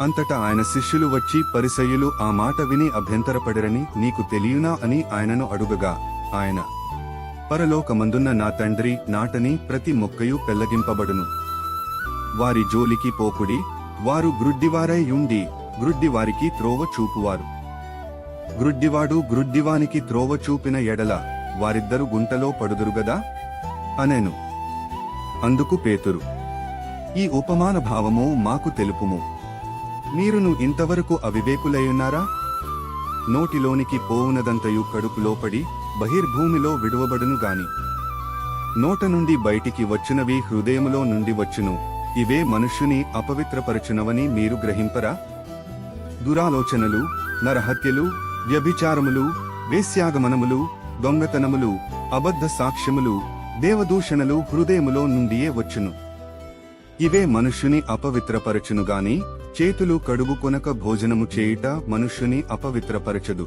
అంతటా ఆయన శిష్యులు వచ్చి పరిసయులు ఆ మాట విని అభ్యంతరపడిరని నీకు తెలియనా అని ఆయనను అడుగగా ఆయన పరలోకమందున్న నా తండ్రి నాటని ప్రతి మొక్కయు పెల్లగింపబడును. వారి జోలికి పోకుడి వారు గ్రుడ్డివారై ఉండి గ్రుడ్డివారికి త్రోవ చూపువారు. గ్రుడ్డివాడు గ్రుడ్డివానికి త్రోవ చూపిన ఎడల వారిద్దరు గుంటలో పడుదురుగదా అనెను. అందుకు పేతురు ఈ ఉపమాన భావము మాకు తెలుపుము. మీరును ఇంతవరకు అవివేకులయ్యున్నారా నోటిలోనికి పోవునదంతయు కడుపు లోపడి బహిర్భూమిలో విడువబడును గాని. నోట నుండి బయటికి వచ్చినవి హృదయములో నుండి వచ్చును. ఇవే మనుష్యుని అపవిత్రపరచునవని మీరు గ్రహింపరా? దురాలోచనలు నరహత్యలు వ్యభిచారములు వేశ్యాగమనములు దొంగతనములు అబద్ధ సాక్ష్యములు దేవదూషణలు హృదయములో నుండియే వచ్చును. ఇవే మనుష్యుని అపవిత్రపరచును గాని చేతులు కడుగుకొనక భోజనము చేయుట మనుష్యుని అపవిత్రపరచదు.